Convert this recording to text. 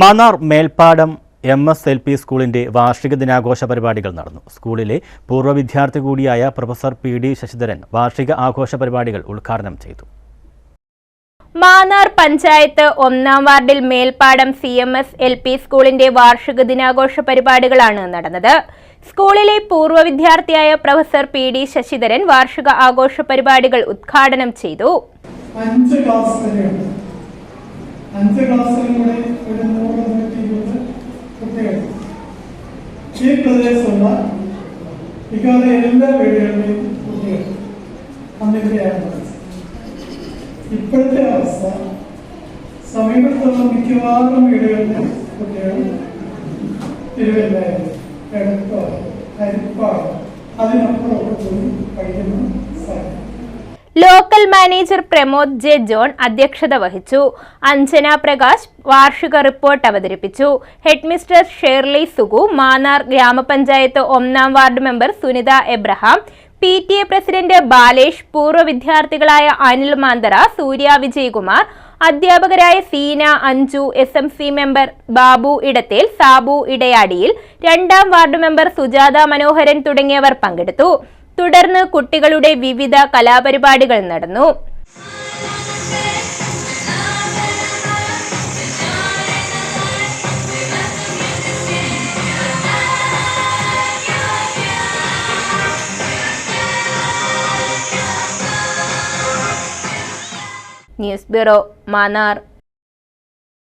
Mannar Melpadam M S L P സ്കൂളിന്റെ വാർഷിക ദിനാഘോഷ പരിപാടികൾ നടന്നു. സ്കൂളിലെ പൂർവ വിദ്യാർത്ഥി കൂടിയായ പ്രൊഫസർ പി ഡി ശശിധരൻ വാർഷിക ആഘോഷ പരിപാടികൾ ഉദ്ഘാടനം ചെയ്തു. മാന്നാർ പഞ്ചായത്ത് ഒന്നാം വാർഡിൽ Melpadam C M S L P സ്കൂളിന്റെ വാർഷിക ദിനാഘോഷ പരിപാടികളാണ് നടന്നത്. സ്കൂളിലെ പൂർവ വിദ്യാർത്ഥിയായ പ്രൊഫസർ പി ഡി ശശിധരൻ വാർഷിക ആഘോഷ പരിപാടികൾ ഉദ്ഘാടനം ചെയ്തു. അഞ്ച് ക്ലാസ് വരെയുണ്ട് അഞ്ച് ക്ലാസ്സിലും കൂടി ഒരു നൂറ് നൂറ്റി ഇരുപത് കുട്ടികൾ ഈ പ്രദേശത്തുള്ള മിക്കവാറും എല്ലാ വീടുകളിലെയും കുട്ടികൾ പഠിച്ചത്. ഇപ്പോഴത്തെ അവസ്ഥ സമീപത്തുള്ള മിക്കവാറും വീടുകളിലെ കുട്ടികൾ തിരുവല്ലായിരുന്നു local manager Pramod J John അധ്യക്ഷത വഹിച്ചു. അഞ്ജന പ്രകാശ് വാർഷിക റിപ്പോർട്ട് അവതരിപ്പിച്ചു. ഹെഡ്മിസ്റ്റർ ഷേർലി സുഗു മാന്നാർ ഗ്രാമപഞ്ചായത്ത് ഒന്നാം ward member Sunitha Abraham P T A president Balesh പൂർവ വിദ്യാർത്ഥികളായ അനിൽ മാന്തറ സൂര്യ വിജയകുമാർ അധ്യാപകരായ Seena Anju S M C member Babu Edathel Sabu Edayadiyil രണ്ടാം വാർഡ് മെമ്പർ സുജാത മനോഹരൻ തുടങ്ങിയവർ പങ്കെടുത്തു. തുടർന്ന് കുട്ടികളുടെ വിവിധ കലാപരിപാടികൾ നടന്നു. News bureau Mannar.